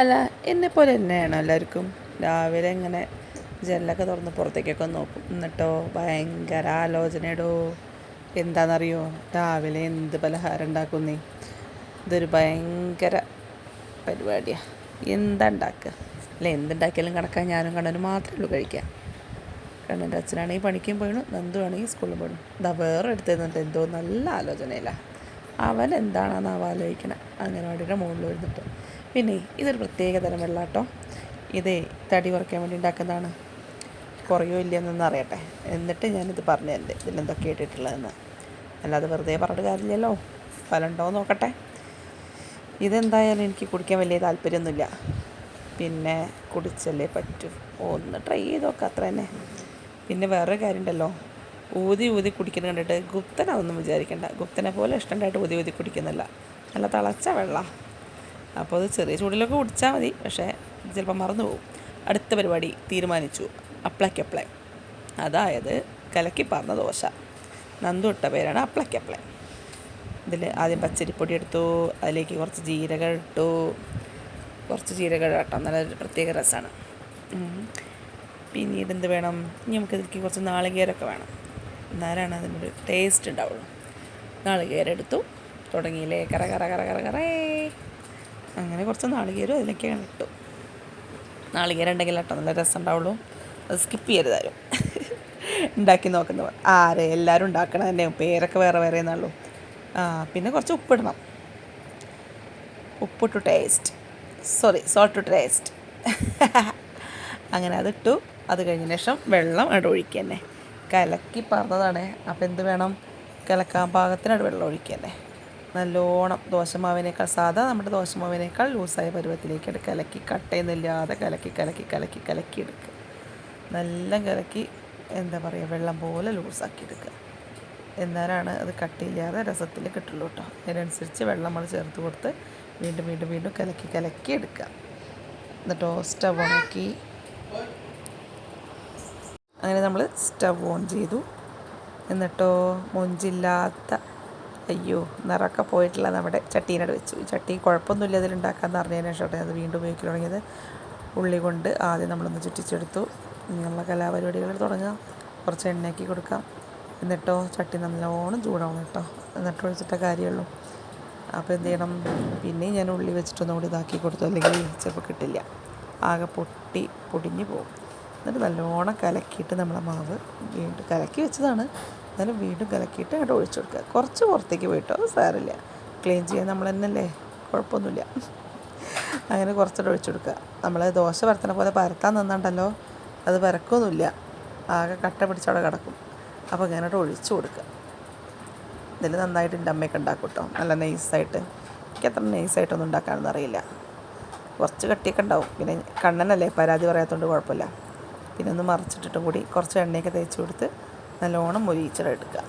അല്ല എന്നെപ്പോലെ തന്നെയാണോ എല്ലാവർക്കും. രാവിലെ ഇങ്ങനെ ജനലൊക്കെ തുറന്ന് പുറത്തേക്കൊക്കെ നോക്കും. എന്നിട്ടോ ഭയങ്കര ആലോചനയിടോ എന്താണെന്നറിയോ രാവിലെ എന്ത് പലഹാരം ഉണ്ടാക്കുന്നേ? ഇതൊരു ഭയങ്കര പരിപാടിയാണ് എന്താ ഉണ്ടാക്കുക? അല്ല എന്തുണ്ടാക്കിയാലും കണക്കാൻ ഞാനും കണ്ണനും മാത്രമേ ഉള്ളൂ കഴിക്കാൻ. കണ്ണന്റെ അച്ഛനാണെങ്കിൽ പണിക്കും പോയിണു. നന്ദു ആണെങ്കിൽ സ്കൂളിൽ പോയണു. ഇതാ വേറെ എടുത്ത് നിന്നിട്ട് എന്തോ നല്ല ആലോചനയില്ല അവൻ ആലോചിക്കണം. അംഗനവാടിയുടെ മുകളിൽ ഇരുന്നിട്ട്. പിന്നെ ഇതൊരു പ്രത്യേക തരം വെള്ളം കേട്ടോ. ഇതേ തടി കുറയ്ക്കാൻ വേണ്ടി ഉണ്ടാക്കുന്നതാണ്. കുറയോ ഇല്ലയെന്നൊന്നും അറിയട്ടെ. എന്നിട്ട് ഞാനിത് പറഞ്ഞു തരണ്ട്. ഇതിലെന്തൊക്കെ ഇട്ടിട്ടുള്ളതെന്ന്. അല്ലാതെ വെറുതെ പറഞ്ഞിട്ട് കാര്യമില്ലല്ലോ. ഫലമുണ്ടോ നോക്കട്ടെ. ഇതെന്തായാലും എനിക്ക് കുടിക്കാൻ വലിയ താല്പര്യമൊന്നുമില്ല. പിന്നെ കുടിച്ചല്ലേ പറ്റൂ. ഒന്ന് ട്രൈ ചെയ്ത് നോക്കാം. അത്ര തന്നെ. പിന്നെ വേറൊരു കാര്യമുണ്ടല്ലോ. ഊതി ഊതി കുടിക്കുന്നത് കണ്ടിട്ട് ഗുപ്തനാണെന്നും വിചാരിക്കേണ്ട. ഗുപ്തനെ പോലെ ഇഷ്ടമുണ്ടായിട്ട് ഊതി ഊതി കുടിക്കുന്നില്ല നല്ല തിളച്ച വെള്ളം അപ്പോൾ അത് ചെറിയ ചൂടിലൊക്കെ കുടിച്ചാൽ മതി പക്ഷേ ചിലപ്പോൾ മറന്നു പോകും. അടുത്ത പരിപാടി തീരുമാനിച്ചു. അപ്ലയ്ക്കപ്ലൈ അതായത് കലക്കി പറഞ്ഞ ദോശ. നന്ദു ഇട്ട പേരാണ് അപ്ലൈ ഇതിൽ ആദ്യം പച്ചരിപ്പൊടി എടുത്തു അതിലേക്ക് കുറച്ച് ജീരകം ഇട്ടു. കുറച്ച് ജീരകം ഇട്ടാൽ നല്ലൊരു പ്രത്യേക രസമാണ്. പിന്നീട് എന്ത് വേണം? ഇനി നമുക്ക് ഇതിലേക്ക് കുറച്ച് നാളികേരമൊക്കെ വേണം. എന്നാലാണ് അതിനൊരു ടേസ്റ്റ് ഉണ്ടാവുള്ളൂ. നാളികേരം എടുത്തു തുടങ്ങിയില്ലേ? കറ കറ കറ കറ കറേ അങ്ങനെ കുറച്ച് നാളികേരം അതിലൊക്കെ ഇട്ടു. നാളികേരം ഉണ്ടെങ്കിൽ കേട്ടോ നല്ല രസം ഉണ്ടാവുള്ളൂ. അത് സ്കിപ്പ് ചെയ്യരുതാരും ഉണ്ടാക്കി നോക്കുന്നവർ ആരെ എല്ലാവരും ഉണ്ടാക്കണം തന്നെ പേരൊക്കെ വേറെ വേറെ എന്നുള്ളൂ പിന്നെ കുറച്ച് ഉപ്പിടണം. ഉപ്പിട്ടു taste sorry salt to taste അങ്ങനെ അതിട്ടു അത് കഴിഞ്ഞ ശേഷം വെള്ളം അവിടെ ഒഴിക്കുക തന്നെ കലക്കി പറഞ്ഞതാണ്. അപ്പോൾ എന്ത് വേണം? കലക്കാൻ പാകത്തിനവിടെ വെള്ളം ഒഴിക്കുക തന്നെ നല്ലോണം ദോശമാവിനേക്കാൾ സാധാ നമ്മുടെ ദോശമാവിനേക്കാൾ ലൂസായ പരുവത്തിലേക്ക് എടുക്കുക. കലക്കി കട്ടയൊന്നുമില്ലാതെ കലക്കി കലക്കി കലക്കി കലക്കി എടുക്കുക. നല്ല കലക്കി എന്താ പറയുക വെള്ളം പോലെ ലൂസാക്കി എടുക്കുക. എന്നാലാണ് അത് കട്ടിയില്ലാതെ രസത്തിൽ കിട്ടുള്ളൂ കേട്ടോ. അതിനനുസരിച്ച് വെള്ളം നമ്മൾ ചേർത്ത് കൊടുത്ത് വീണ്ടും വീണ്ടും വീണ്ടും കലക്കി കലക്കി എടുക്കുക. എന്നിട്ടോ സ്റ്റവ് ഓണാക്കി അങ്ങനെ നമ്മൾ സ്റ്റവ് ഓൺ ചെയ്തു. എന്നിട്ടോ മൊഞ്ചില്ലാത്ത അയ്യോ നിറമൊക്കെ പോയിട്ടുള്ള നമ്മുടെ ചട്ടീനോട് വെച്ചു. ചട്ടി കുഴപ്പമൊന്നുമില്ല ഇതിലുണ്ടാക്കാമെന്ന് അറിഞ്ഞതിന് ശേഷം അത് വീണ്ടും ഉപയോഗിക്കാൻ തുടങ്ങിയത്. ഉള്ളി കൊണ്ട് ആദ്യം നമ്മളൊന്ന് ചുറ്റിച്ചെടുത്തു. ഇങ്ങനെയുള്ള കലാപരിപാടികൾ തുടങ്ങാം. കുറച്ച് എണ്ണയാക്കി കൊടുക്കാം. എന്നിട്ടോ ചട്ടി നല്ലോണം ചൂടാവണം കേട്ടോ. എന്നിട്ട് ഒഴിച്ചിട്ട കാര്യമുള്ളൂ. അപ്പോൾ എന്ത് ചെയ്യണം? പിന്നെയും ഞാൻ ഉള്ളി വെച്ചിട്ടൊന്നും കൂടി ഇതാക്കി കൊടുത്തു. അല്ലെങ്കിൽ ചിലപ്പോൾ കിട്ടില്ല. ആകെ പൊട്ടി പൊടിഞ്ഞു പോകും. എന്നിട്ട് നല്ലോണം കലക്കിയിട്ട് നമ്മളെ മാവ് വീണ്ടും കലക്കി വെച്ചതാണ്. എന്നാലും വീണ്ടും കലക്കിയിട്ട് അങ്ങോട്ട് ഒഴിച്ചു കൊടുക്കുക. കുറച്ച് പുറത്തേക്ക് പോയിട്ടോ സാരമില്ല. ക്ലീൻ ചെയ്യാൻ നമ്മൾ തന്നെയല്ലേ കുഴപ്പമൊന്നുമില്ല. അങ്ങനെ കുറച്ചുകൂടെ ഒഴിച്ചു കൊടുക്കുക. നമ്മൾ ദോശ പരത്തണ പോലെ പരത്താൻ നിന്നുണ്ടല്ലോ അത് പരക്കൊന്നുമില്ല. ആകെ കട്ട പിടിച്ചവിടെ കിടക്കും. അപ്പോൾ ഇങ്ങനെ ഒഴിച്ചു കൊടുക്കുക. ഇതിൽ നന്നായിട്ട് എന്റെ അമ്മയൊക്കെ ഉണ്ടാക്കും കേട്ടോ നല്ല നൈസായിട്ട് എനിക്ക് അത്ര നൈസായിട്ടൊന്നും ഉണ്ടാക്കാനൊന്നും അറിയില്ല. കുറച്ച് കട്ടിയൊക്കെ ഉണ്ടാവും. പിന്നെ കണ്ണനല്ലേ പരാതി പറയാത്തതുകൊണ്ട് കുഴപ്പമില്ല. പിന്നെ ഒന്ന് മറിച്ചിട്ടിട്ടും കൂടി കുറച്ച് എണ്ണയൊക്കെ തേച്ച് കൊടുത്ത് നല്ലോണം മൊരിയിച്ചിട്ടെടുക്കുക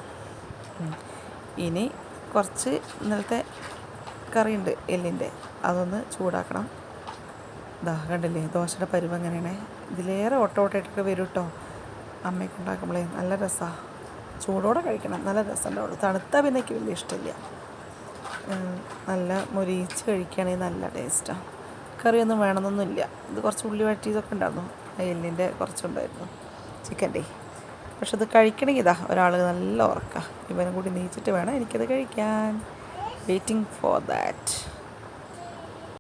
ഇനി കുറച്ച് ഇന്നലത്തെ കറിയുണ്ട് എല്ലിന്റെ. അതൊന്ന് ചൂടാക്കണം. ഇതാ കണ്ടില്ലേ ദോശയുടെ പരുവ് എങ്ങനെയാണ്? ഇതിലേറെ ഓട്ട ഓട്ടയിട്ടൊക്കെ വരും കേട്ടോ അമ്മയ്ക്ക് ഉണ്ടാക്കുമ്പോഴേ നല്ല രസമാണ് ചൂടോടെ കഴിക്കണം നല്ല രസമുണ്ടാവുള്ളൂ. തണുത്ത പിന്നെ എനിക്ക് വലിയ ഇഷ്ടമില്ല. നല്ല മുരിയിച്ച് കഴിക്കുകയാണെങ്കിൽ നല്ല ടേസ്റ്റാണ് കറിയൊന്നും വേണമെന്നൊന്നുമില്ല. ഇത് കുറച്ച് ഉള്ളി വഴറ്റിയതൊക്കെ ഉണ്ടായിരുന്നു. എല്ലിന്റെ കുറച്ചുണ്ടായിരുന്നു. ചിക്കന്റെ. പക്ഷെ അത് കഴിക്കണമെങ്കിൽ ഇതാ ഒരാൾ നല്ല ഉറക്ക. ഇവനും കൂടി നീച്ചിട്ട് വേണം എനിക്കത് കഴിക്കാൻ. Waiting for that